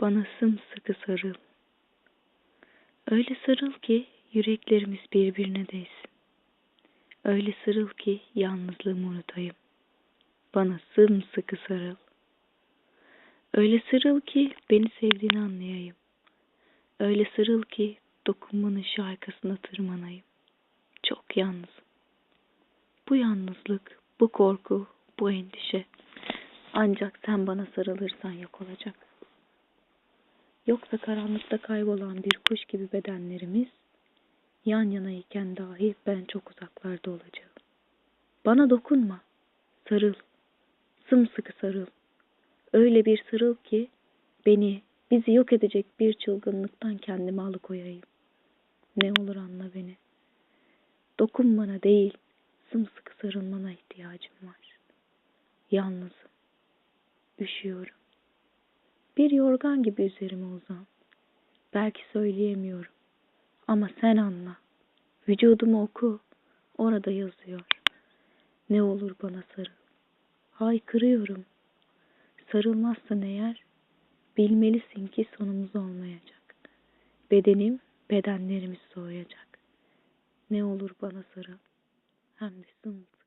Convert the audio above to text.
bana sımsıkı sarıl. Öyle sarıl ki yüreklerimiz birbirine değsin. Öyle sarıl ki yalnızlığımı unutayım. Bana sımsıkı sarıl. Öyle sarıl ki beni sevdiğini anlayayım. Öyle sarıl ki dokunmanın şarkısına tırmanayım. Çok yalnızım. Bu yalnızlık, bu korku, bu endişe ancak sen bana sarılırsan yok olacak. Yoksa karanlıkta kaybolan bir kuş gibi bedenlerimiz yan yana iken dahi ben çok uzaklarda olacağım. Bana dokunma, sarıl, sımsıkı sarıl. Öyle bir sarıl ki beni, bizi yok edecek bir çılgınlıktan kendimi alıkoyayım. Ne olur anla beni. Dokunmana değil, sımsıkı sarılmana ihtiyacım var. Yalnızım. Üşüyorum. Bir yorgan gibi üzerime uzan. Belki söyleyemiyorum. Ama sen anla. Vücudumu oku. Orada yazıyor. Ne olur bana sarıl. Haykırıyorum. Sarılmazsan eğer bilmelisin ki sonumuz olmayacak. Bedenim bedenlerimiz soğuyacak. Ne olur bana sarıl. Hem de sımsıkı.